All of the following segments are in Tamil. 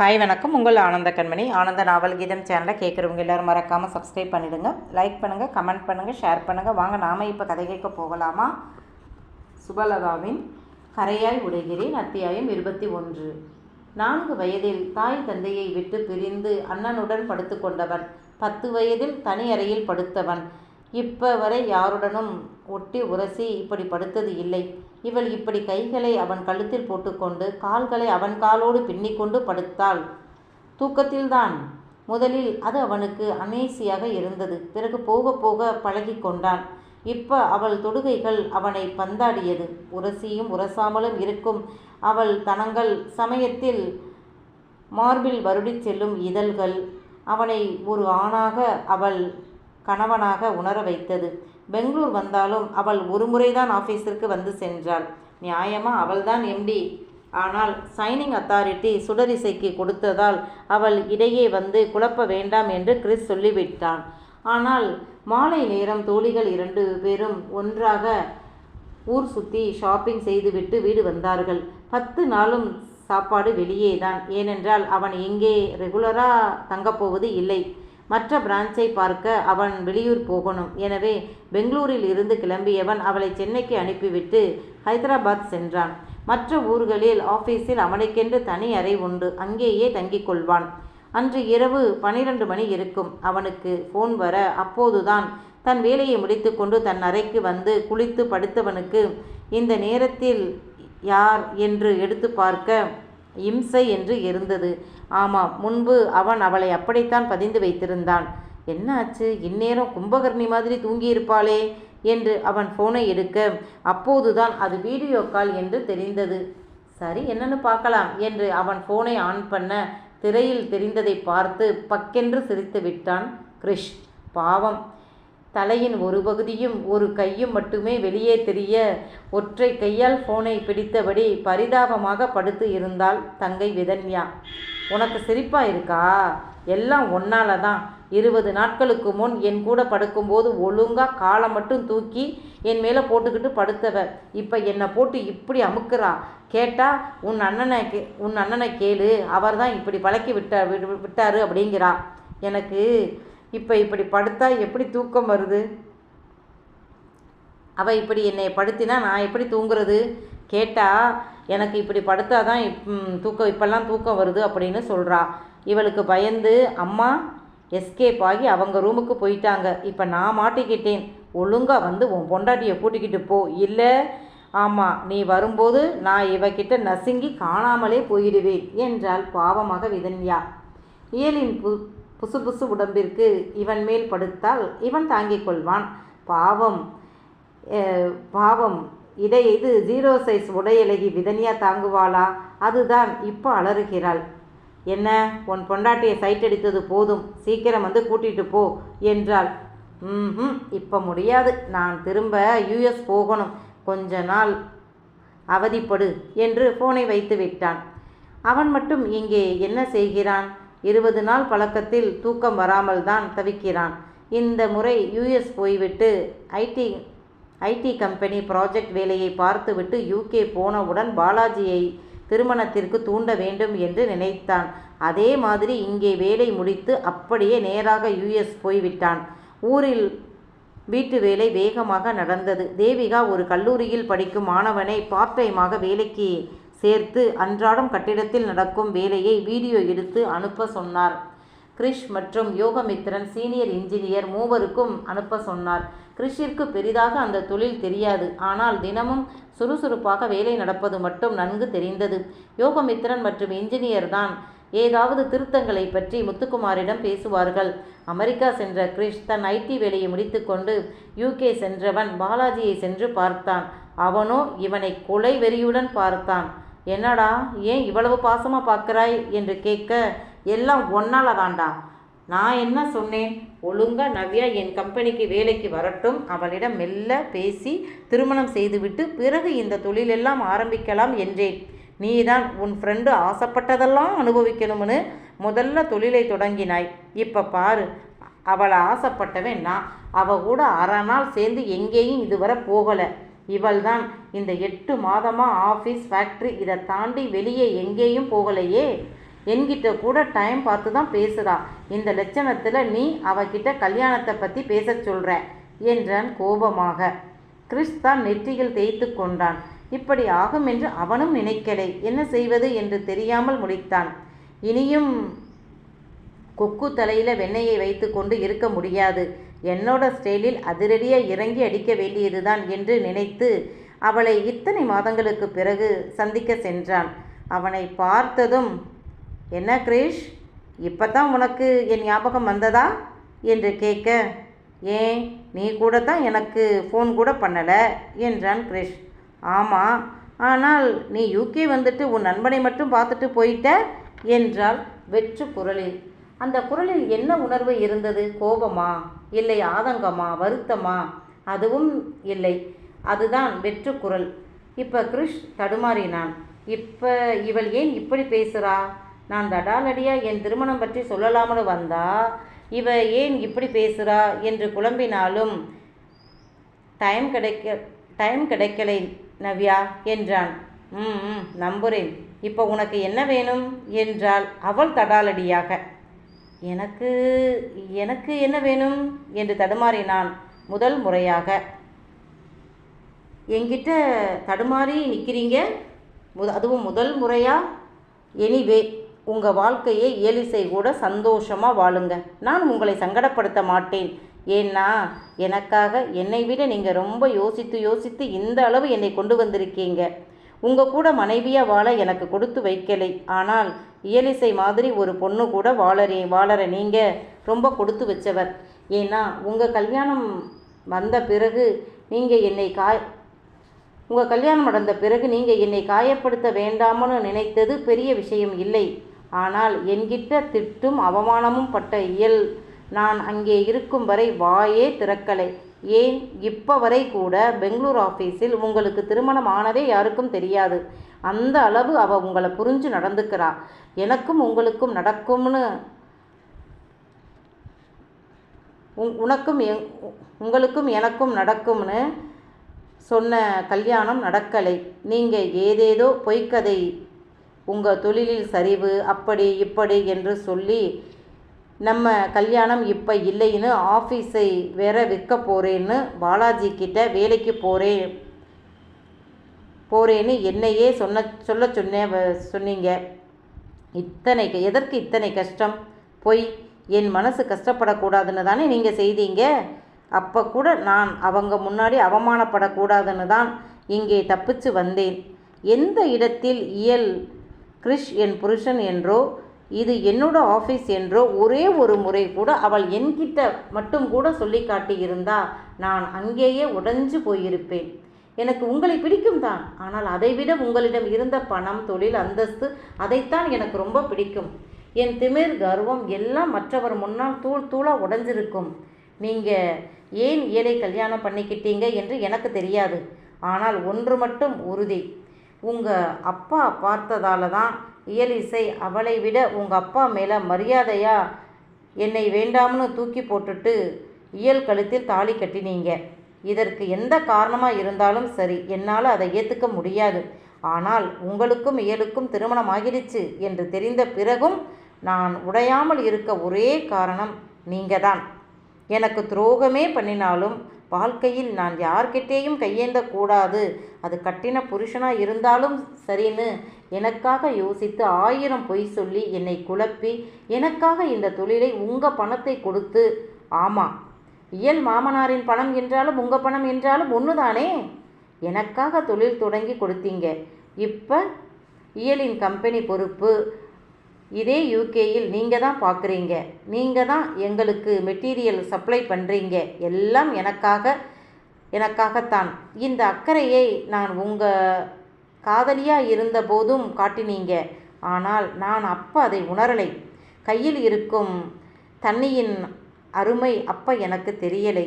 ஹாய் வணக்கம். உங்கள் ஆனந்த கண்மணி. ஆனந்த நாவல் கீதம் சேனலை கேட்குறவங்க எல்லோரும் மறக்காமல் சப்ஸ்கிரைப் பண்ணிவிடுங்க லைக் பண்ணுங்கள் கமெண்ட் பண்ணுங்கள் ஷேர் பண்ணுங்கள் வாங்க நாம இப்போ கதை கேட்க போகலாமா? சுபலதாவின் கரையாய் உடைகிறேன் அத்தியாயம் இருபத்தி ஒன்று. நான்கு வயதில் தாய் தந்தையை விட்டு பிரிந்து அண்ணனுடன் படுத்து கொண்டவன். பத்து வயதில் தனி அறையில் படுத்தவன். இப்போ வரை யாருடனும் ஒட்டி உரசி இப்படி படுத்தது இல்லை. இவள் இப்படி கைகளை அவன் கழுத்தில் போட்டுக்கொண்டு கால்களை அவன் காலோடு பின்னிக்கொண்டு படுத்தாள். தூக்கத்தில்தான். முதலில் அது அவனுக்கு அமேசியாக இருந்தது. பிறகு போக போக பழகி கொண்டான். இப்போ அவள் தொடுகைகள் அவனை பந்தாடியது. உரசியும் உரசாமலும் இருக்கும் அவள் தனங்கள் சமயத்தில் மார்பில் வருடிச் செல்லும் இதழ்கள். அவனை ஒரு ஆணாக அவள் கணவனாக உணர வைத்தது. பெங்களூர் வந்தாலும் அவள் ஒருமுறைதான் ஆஃபீஸிற்கு வந்து சென்றாள். நியாயமா? அவள்தான் எம்டி ஆனால் சைனிங் அத்தாரிட்டி சுடரிசைக்கு கொடுத்ததால் அவள் இடையே வந்து குழப்ப வேண்டாம் என்று கிறிஸ் சொல்லிவிட்டான். ஆனால் மாலை நேரம் தோழிகள் இரண்டு பேரும் ஒன்றாக ஊர் சுற்றி ஷாப்பிங் செய்துவிட்டு வீடு வந்தார்கள். பத்து நாளும் சாப்பாடு வெளியே தான் ஏனென்றால் அவன் எங்கே ரெகுலராக தங்கப்போவது இல்லை. மற்ற பிரான்ச்சை பார்க்க அவன் வெளியூர் போகணும். எனவே பெங்களூரில் இருந்து கிளம்பியவன் அவளை சென்னைக்கு அனுப்பிவிட்டு ஹைதராபாத் சென்றான். மற்ற ஊர்களில் ஆஃபீஸில் அவனுக்கென்று தனி அறை உண்டு. அங்கேயே தங்கிக் கொள்வான். அன்று இரவு பனிரெண்டு மணி இருக்கும். அவனுக்கு ஃபோன் வர அப்போதுதான் தன் வேலையை முடித்துக்கொண்டு தன் அறைக்கு வந்து குளித்து படுத்தவனுக்கு இந்த நேரத்தில் யார் என்று எடுத்து பார்க்க இம்சை என்று இருந்தது. ஆமாம் முன்பு அவன் அவளை அப்படித்தான் பதிந்து வைத்திருந்தான். என்னாச்சு இந்நேரம் கும்பகர்ணி மாதிரி தூங்கியிருப்பாளே என்று அவன் ஃபோனை எடுக்க அப்போதுதான் அது வீடியோ கால் என்று தெரிந்தது. சரி என்னன்னு பார்க்கலாம் என்று அவன் ஃபோனை ஆன் பண்ண திரையில் தெரிந்ததை பார்த்து பக்கென்று சிரித்து விட்டான் கிரிஷ். பாவம் தலையின் ஒரு பகுதியும் ஒரு கையும் மட்டுமே வெளியே தெரிய ஒற்றை கையால் ஃபோனை பிடித்தபடி பரிதாபமாக படுத்து இருந்தாள் தங்கை விதன்யா. உனக்கு சிரிப்பா இருக்கா? எல்லாம் ஒன்னால தான் இருபது நாட்களுக்கு முன் என் கூட படுக்கும்போது ஒழுங்காக காலை மட்டும் தூக்கி என் மேலே போட்டுக்கிட்டு படுத்தவ. இப்போ என்னை போட்டு இப்படி அமுக்குறா? கேட்டால் உன் அண்ணனை கே உன் அண்ணனை கேளு. அவர் தான் இப்படி பழக்கி விட்டா விட்டாரு அப்படிங்கிறா. எனக்கு இப்போ இப்படி படுத்தா எப்படி தூக்கம் வருது? அவள் இப்படி என்னை படுத்தினா நான் எப்படி தூங்குறது? கேட்டால் எனக்கு இப்படி படுத்தா தான் இப் தூக்கம் இப்போல்லாம் தூக்கம் வருது அப்படின்னு சொல்கிறா இவளுக்கு பயந்து அம்மா எஸ்கேப் ஆகி அவங்க ரூமுக்கு போயிட்டாங்க. இப்போ நான் மாட்டிக்கிட்டேன். ஒழுங்காக வந்து உன் பொண்டாட்டியை கூட்டிக்கிட்டு போ. இல்லை ஆமாம் நீ வரும்போது நான் இவகிட்ட நசுங்கி காணாமலே போயிடுவேன் என்றால் பாவமாக விதன்யா. இயலின் பு புசு புசு உடம்பிற்கு இவன் மேல் படுத்தால் இவன் தாங்கிக் கொள்வான். பாவம் பாவம். இடை இது ஜீரோ சைஸ் உடையலகி விதனியா தாங்குவாளா? அதுதான் இப்போ அலறுகிறாள். என்ன? உன் பொண்டாட்டியை சைட் அடித்தது போதும். சீக்கிரம் வந்து கூட்டிட்டு போ என்றாள். ம் இப்போ முடியாது. நான் திரும்ப யூஎஸ் போகணும். கொஞ்ச நாள் அவதிப்படு என்று ஃபோனை வைத்து விட்டான். அவன் மட்டும் இங்கே என்ன செய்கிறான்? இருபது நாள் பழக்கத்தில் தூக்கம் வராமல் தான் தவிக்கிறான். இந்த முறை யுஎஸ் போய்விட்டு ஐடி ஐடி கம்பெனி ப்ராஜெக்ட் வேலையை பார்த்துவிட்டு யூகே போனவுடன் பாலாஜியை திருமணத்திற்கு தூண்ட வேண்டும் என்று நினைத்தான். அதே மாதிரி இங்கே வேலை முடித்து அப்படியே நேராக யுஎஸ் போய்விட்டான். ஊரில் வீட்டு வேலை வேகமாக நடந்தது. தேவிகா ஒரு கல்லூரியில் படிக்கும் மாணவனை பார்ட் டைமாக வேலைக்கு சேர்த்து அன்றாடம் கட்டிடத்தில் நடக்கும் வேலையை வீடியோ எடுத்து அனுப்ப சொன்னார். கிரிஷ் மற்றும் யோகமித்ரன் சீனியர் இன்ஜினியர் மூவருக்கும் அனுப்ப சொன்னார். கிரிஷிற்கு பெரிதாக அந்த தொழில் தெரியாது. ஆனால் தினமும் சுறுசுறுப்பாக வேலை நடப்பது மட்டும் நன்கு தெரிந்தது. யோகமித்ரன் மற்றும் இன்ஜினியர் தான் ஏதாவது திருத்தங்களை பற்றி முத்துக்குமாரிடம் பேசுவார்கள். அமெரிக்கா சென்ற கிரிஷ் தன் ஐடி வேலையை முடித்துக்கொண்டு யூகே சென்றவன் பாலாஜியை சென்று பார்த்தான். அவனோ இவனை கொலை வெறியுடன் பார்த்தான். என்னடா ஏன் இவ்வளவு பாசமாக பார்க்குறாய் என்று கேட்க எல்லாம் ஒன்னால தான்டா நான் என்ன சொன்னேன்? ஒழுங்கா நவ்யா என் கம்பெனிக்கு வேலைக்கு வரட்டும். அவளிடம் மெல்ல பேசி திருமணம் செய்துவிட்டு பிறகு இந்த தொழிலெல்லாம் ஆரம்பிக்கலாம் என்றேன். நீதான் உன் ஃப்ரெண்டு ஆசைப்பட்டதெல்லாம் அனுபவிக்கணும்னு முதல்ல தொழிலை தொடங்கினாய். இப்போ பாரு அவளை ஆசைப்பட்டவன் நான். அவள் கூட அரை நாள் சேர்ந்து எங்கேயும் இதுவரை போகலை. இவள்தான் இந்த எட்டு மாதமாக ஆஃபீஸ் ஃபேக்ட்ரி இதை தாண்டி வெளியே எங்கேயும் போகலையே? என்கிட்ட கூட டைம் பார்த்து தான் பேசுகிறா இந்த லட்சணத்தில் நீ அவகிட்ட கல்யாணத்தை பற்றி பேச சொல்கிற என்றான் கோபமாக. கிறிஸ் தான் நெற்றியில் தேய்த்து கொண்டான். இப்படி ஆகும் என்று அவனும் நினைக்கலை. என்ன செய்வது என்று தெரியாமல் முடித்தான் இனியும் கொக்கு தலையில் வெண்ணெயை வைத்து கொண்டு இருக்க முடியாது. என்னோட ஸ்டைலில் அதிரடியாக இறங்கி அடிக்க வேண்டியதுதான் என்று நினைத்து அவளை இத்தனை மாதங்களுக்கு பிறகு சந்திக்க சென்றான். அவனை பார்த்ததும் என்ன கிரீஷ் இப்போ தான் உனக்கு என் ஞாபகம் வந்ததா? என்று கேட்க ஏன் நீ கூட தான் எனக்கு ஃபோன் கூட பண்ணலை? என்றான் கிரீஷ். ஆமாம் ஆனால் நீ யூகே வந்துட்டு உன் நண்பனை மட்டும் பார்த்துட்டு போயிட்ட? என்றாள் வெற்று குரலில். அந்த குரலில் என்ன உணர்வு இருந்தது? கோபமா? இல்லை ஆதங்கமா? வருத்தமா? அதுவும் இல்லை. அதுதான் வெற்று குரல். இப்போ கிருஷ் தடுமாறினான். இப்போ இவள் ஏன் இப்படி பேசுகிறா நான் தடாலடியா என் திருமணம் பற்றி சொல்லலாம்னு வந்தா இவ ஏன் இப்படி பேசுகிறா என்று குழம்பினாலும் டைம் கிடைக்க டைம் கிடைக்கலை நவ்யா என்றான். ம் ம் நம்புகிறேன் இப்போ உனக்கு என்ன வேணும்? என்றாள் அவள் தடாலடியாக. எனக்கு எனக்கு என்ன வேணும்? என்று தடுமாறினான் முதல் முறையாக. என்கிட்ட தடுமாறி நிற்கிறீங்க முத அதுவும் முதல் முறையாக எனிவே உங்கள் வாழ்க்கையை இயலிசை கூட சந்தோஷமாக வாழுங்க. நான் உங்களை சங்கடப்படுத்த மாட்டேன். ஏன்னா எனக்காக என்னை விட நீங்கள் ரொம்ப யோசித்து யோசித்து இந்த அளவு என்னை கொண்டு வந்திருக்கீங்க. உங்கள் கூட மனைவியாக வாழ எனக்கு கொடுத்து வைக்கலை. ஆனால் இயலிசை மாதிரி ஒரு பொண்ணு கூட வாழறே வாழற நீங்கள் ரொம்ப கொடுத்து வச்சவர். ஏன்னா உங்கள் கல்யாணம் வந்த பிறகு நீங்கள் என்னை காய் உங்கள் கல்யாணம் நடந்த பிறகு நீங்கள் என்னை காயப்படுத்த வேண்டாம்னு நினைத்தது பெரிய விஷயம் இல்லை. ஆனால் என்கிட்ட திட்டும் அவமானமும் பட்ட இயல் நான் அங்கே இருக்கும் வரை வாயே திறக்கலை. ஏன்? இப்போ வரை கூட பெங்களூர் ஆஃபீஸில் உங்களுக்கு திருமணம் ஆனதே யாருக்கும் தெரியாது. அந்த அளவு அவள் உங்களை புரிஞ்சு நடந்துக்கிறா. எனக்கும் உங்களுக்கும் நடக்கும்னு உங் உனக்கும் எங் உங்களுக்கும் எனக்கும் நடக்கும்னு சொன்ன கல்யாணம் நடக்கலை. நீங்கள் ஏதேதோ பொய்க்கதை உங்கள் தொழிலில் சரிவு அப்படி இப்படி என்று சொல்லி நம்ம கல்யாணம் இப்போ இல்லைன்னு ஆஃபீஸை வேற விற்க போகிறேன்னு பாலாஜி கிட்ட வேலைக்கு போகிறேன் போகிறேன்னு என்னையே சொன்ன சொல்ல சொன்னேன் சொன்னீங்க. இத்தனை எதற்கு இத்தனை கஷ்டம்? போய் என் மனசு கஷ்டப்படக்கூடாதுன்னு தானே நீங்கள் செய்தீங்க? அப்போ கூட நான் அவங்க முன்னாடி அவமானப்படக்கூடாதுன்னு தான் இங்கே தப்பிச்சு வந்தேன். எந்த இடத்தில் இயல் கிறிஷ் என் புருஷன் என்றோ இது என்னோட ஆஃபீஸ் என்றோ ஒரே ஒரு முறை கூட அவள் என்கிட்ட மட்டும் கூட சொல்லி காட்டியிருந்தா நான் அங்கேயே உடைஞ்சு போயிருப்பேன். எனக்கு உங்களை பிடிக்கும் தான். ஆனால் அதைவிட உங்களிடம் இருந்த பணம் தொழில் அந்தஸ்து அதைத்தான் எனக்கு ரொம்ப பிடிக்கும். என் திமிர் கர்வம் எல்லாம் மற்றவர் முன்னால் தூள் தூளாக உடஞ்சிருக்கும். நீங்கள் ஏன் ஏழை கல்யாணம் பண்ணிக்கிட்டீங்க என்று எனக்கு தெரியாது. ஆனால் ஒன்று மட்டும் உறுதி. உங்கள் அப்பா பார்த்ததால தான் இயலிசை அவளை விட உங்கள் அப்பா மேலே மரியாதையா? என்னை வேண்டாம்னு தூக்கி போட்டுட்டு இயல் கழுத்தில் தாலி கட்டினீங்க. இதற்கு எந்த காரணமாக இருந்தாலும் சரி என்னால் அதை ஏற்றுக்க முடியாது. ஆனால் உங்களுக்கும் இயலுக்கும் திருமணம் ஆகிடுச்சு என்று தெரிந்த பிறகும் நான் உடையாமல் இருக்க ஒரே காரணம் நீங்கள் தான் எனக்கு துரோகமே பண்ணினாலும் வாழ்க்கையில் நான் யார்கிட்டேயும் கையேந்த கூடாது அது கட்டின புருஷனாக இருந்தாலும் சரின்னு எனக்காக யோசித்து ஆயிரம் பொய் சொல்லி என்னை குழப்பி எனக்காக இந்த தொழிலை உங்கள் பணத்தை கொடுத்து. ஆமாம் இயல் மாமனாரின் பணம் என்றாலும் உங்கள் பணம் என்றாலும் ஒன்று தானே எனக்காக தொழில் தொடங்கி கொடுத்தீங்க. இப்போ இயலின் கம்பெனி பொறுப்பு. இதே யூகேயில் நீங்கள் தான் பார்க்குறீங்க நீங்கள் தான் எங்களுக்கு மெட்டீரியல் சப்ளை பண்ணுறீங்க எல்லாம் எனக்காக எனக்காகத்தான். இந்த அக்கறையை நான் உங்கள் காதலியாக இருந்த போதும் காட்டினீங்க. ஆனால் நான் அப்போ அதை உணரலை. கையில் இருக்கும் தண்ணியின் அருமை அப்போ எனக்கு தெரியலை.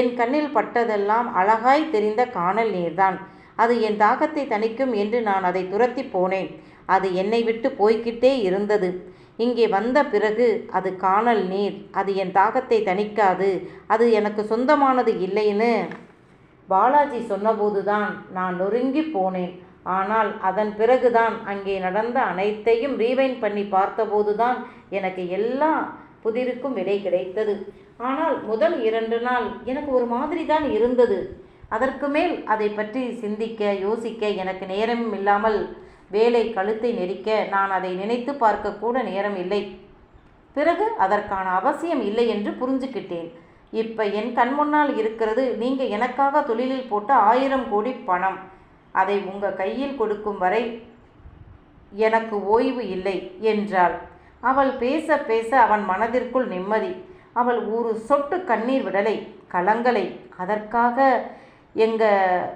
என் கண்ணில் பட்டதெல்லாம் அழகாய் தெரிந்த காணல் நீர்தான். அது என் தாகத்தை தணிக்கும் என்று நான் அதை துரத்தி போனேன். அது என்னை விட்டு போய்கிட்டே இருந்தது. இங்கே வந்த பிறகு அது காணல் நீர். அது என் தாகத்தை தணிக்காது. அது எனக்கு சொந்தமானது இல்லைன்னு பாலாஜி சொன்னபோதுதான் நான் நொறுங்கி போனேன். ஆனால் அதன் பிறகுதான் அங்கே நடந்த அனைத்தையும் ரீவைண்ட் பண்ணி பார்த்தபோதுதான் எனக்கு எல்லா புதிருக்கும் விடை கிடைத்தது. ஆனால் முதல் இரண்டு நாள் எனக்கு ஒரு மாதிரி தான் இருந்தது. அதற்கு மேல் அதை பற்றி சிந்திக்க யோசிக்க எனக்கு நேரமும் இல்லாமல் வேலை கழுத்தை நெரிக்க நான் அதை நினைத்து பார்க்க கூட நேரம் இல்லை. பிறகு அதற்கான அவசியம் இல்லை என்று புரிஞ்சுக்கிட்டேன். இப்போ என் கண் முன்னால் இருக்கிறது நீங்கள் எனக்காக தொழிலில் போட்ட ஆயிரம் கோடி பணம். அதை உங்கள் கையில் கொடுக்கும் வரை எனக்கு ஓய்வு இல்லை என்றாள். அவள் பேச பேச அவன் மனதிற்குள் நிம்மதி. அவள் ஒரு சொட்டு கண்ணீர் விடலை கலங்கலை. அதற்காக எங்க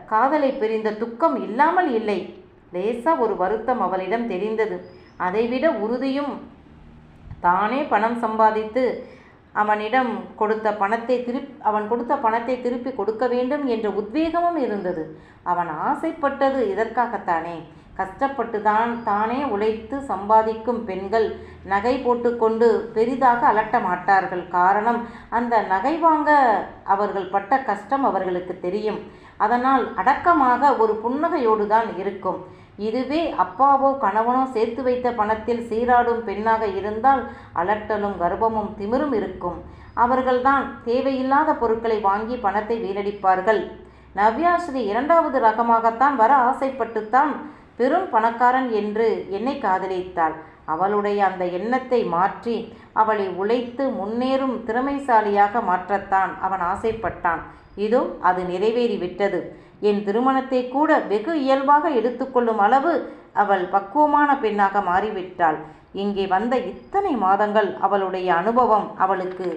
காதலை பிரிந்த துக்கம் இல்லாமல் இல்லை. லேசா ஒரு வருத்தம் அவளிடம் தெரிந்தது. அதைவிட உறுதியும் தானே பணம் சம்பாதித்து அவனிடம் கொடுத்த பணத்தை திருப் அவன் கொடுத்த பணத்தை திருப்பி கொடுக்க வேண்டும் என்ற உத்வேகமும் இருந்தது. அவன் ஆசைப்பட்டது இதற்காகத்தானே கஷ்டப்பட்டு தான் தானே உழைத்து சம்பாதிக்கும் பெண்கள் நகை போட்டுக்கொண்டு பெரிதாக அலட்ட மாட்டார்கள். காரணம் அந்த நகை வாங்க அவர்கள் பட்ட கஷ்டம் அவர்களுக்கு தெரியும். அதனால் அடக்கமாக ஒரு புன்னகையோடு தான் இருக்கும். இதுவே அப்பாவோ கணவனோ சேர்த்து வைத்த பணத்தில் சீராடும் பெண்ணாக இருந்தால் அலட்டலும் கர்ப்பமும் திமிரும் இருக்கும். அவர்கள்தான் தேவையில்லாத பொருட்களை வாங்கி பணத்தை வீணடிப்பார்கள். நவ்யாஸ்ரீ இரண்டாவது ரகமாகத்தான் வர ஆசைப்பட்டுத்தான் பெரும் பணக்காரன் என்று என்னை காதலித்தாள். அவளுடைய அந்த எண்ணத்தை மாற்றி அவளை உழைத்து முன்னேறும் திறமைசாலியாக மாற்றத்தான் அவன் ஆசைப்பட்டான். இதோ அது நிறைவேறிவிட்டது. என் திருமணத்தை கூட வெகு இயல்பாக எடுத்துக்கொள்ளும் அளவு அவள் பக்குவமான பெண்ணாக மாறிவிட்டாள். இங்கே வந்த இத்தனை மாதங்கள் அவளுடைய அனுபவம் அவளுக்கு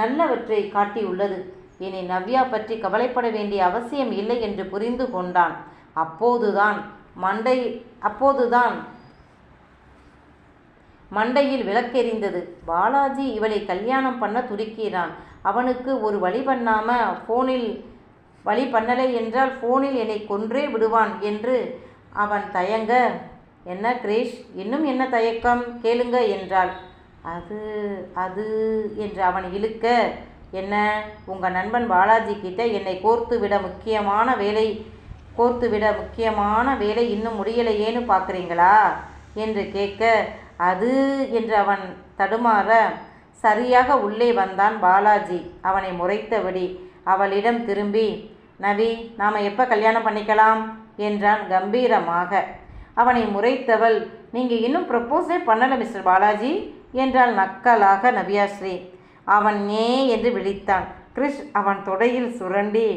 நல்லவற்றை காட்டியுள்ளது. இனி நவ்யா பற்றி கவலைப்பட வேண்டிய அவசியம் இல்லை என்று புரிந்து கொண்டான். அப்போதுதான் மண்டை அப்போதுதான் மண்டையில் விளக்கெறிந்தது பாலாஜி இவளை கல்யாணம் பண்ண துடிக்கிறான் அவனுக்கு ஒரு வழி பண்ணாம ஃபோனில் வழி பண்ணலை என்றால் ஃபோனில் என்னை கொன்றே விடுவான் என்று அவன் தயங்க என்ன கிரேஷ் இன்னும் என்ன தயக்கம்? கேளுங்க என்றாள். அது அது என்று அவன் இழுக்க என்ன உங்கள் நண்பன் பாலாஜி கிட்ட என்னை கோர்த்து விட முக்கியமான வேலை கோர்த்து விட முக்கியமான வேலை இன்னும் முடியலையேன்னு பார்க்குறீங்களா என்று கேட்க அது என்று அவன் தடுமாற சரியாக உள்ளே வந்தான் பாலாஜி. அவனை முறைத்தபடி அவளிடம் திரும்பி நவி நாம் எப்போ கல்யாணம் பண்ணிக்கலாம்? என்றான் கம்பீரமாக. அவனை முறைத்தவள் நீங்கள் இன்னும் ப்ரப்போஸே பண்ணலை மிஸ்டர் பாலாஜி என்றாள் நக்கலாக நவ்யாஸ்ரீ அவன் ஏ என்று விழித்தான். கிறிஷ் அவன் தொடையில் சுரண்டி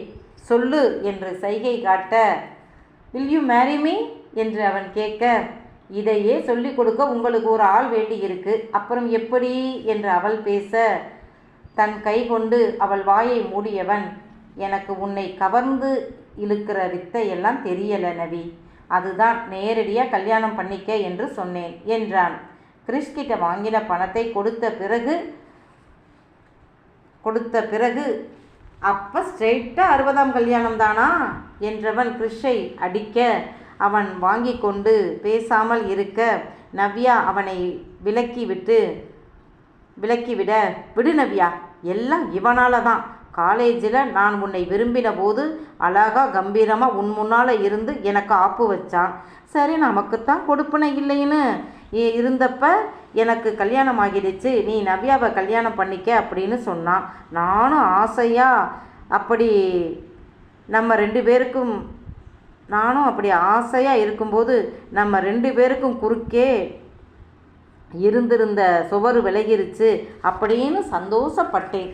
சொல்லு என்று சைகை காட்ட வில் யூ மேரி மீ என்று அவன் கேட்க இதையே சொல்லிக் கொடுக்க உங்களுக்கு ஒரு ஆள் வேண்டியிருக்கு அப்புறம் எப்படி? என்று அவள் பேச தன் கை கொண்டு அவள் வாயை மூடியவன் எனக்கு உன்னை கவர்ந்து இழுக்கிற வித்தையெல்லாம் தெரியல நவி. அதுதான் நேரடியாக கல்யாணம் பண்ணிக்க என்று சொன்னேன் என்றான். கிறிஸ்கிட்ட வாங்கின பணத்தை கொடுத்த பிறகு கொடுத்த பிறகு அப்போ ஸ்ட்ரெயிட்டாக அறுபதாம் கல்யாணம் தானா? என்றவன் கிறிஷை அடிக்க அவன் வாங்கி கொண்டு பேசாமல் இருக்க நவ்யா அவனை விலக்கிவிட்டு விலக்கிவிட விடு நவ்யா எல்லாம் இவனால தான் காலேஜில் நான் உன்னை விரும்பின போது அழகாக கம்பீரமாக உன் முன்னால் இருந்து எனக்கு ஆப்பு வச்சான். சரி நமக்குத்தான் கொடுப்பனை இல்லைன்னு இ- இருந்தப்ப எனக்கு கல்யாணம் ஆகிடுச்சு. நீ நவ்யாவை கல்யாணம் பண்ணிக்க அப்படின்னு சொன்னான். நானும் ஆசையாக அப்படி நம்ம ரெண்டு பேருக்கும் நானும் அப்படி ஆசையாக இருக்கும்போது நம்ம ரெண்டு பேருக்கும் குறுக்கே இருந்திருந்த சுவர் விலகிருச்சு அப்படின்னு சந்தோஷப்பட்டேன்.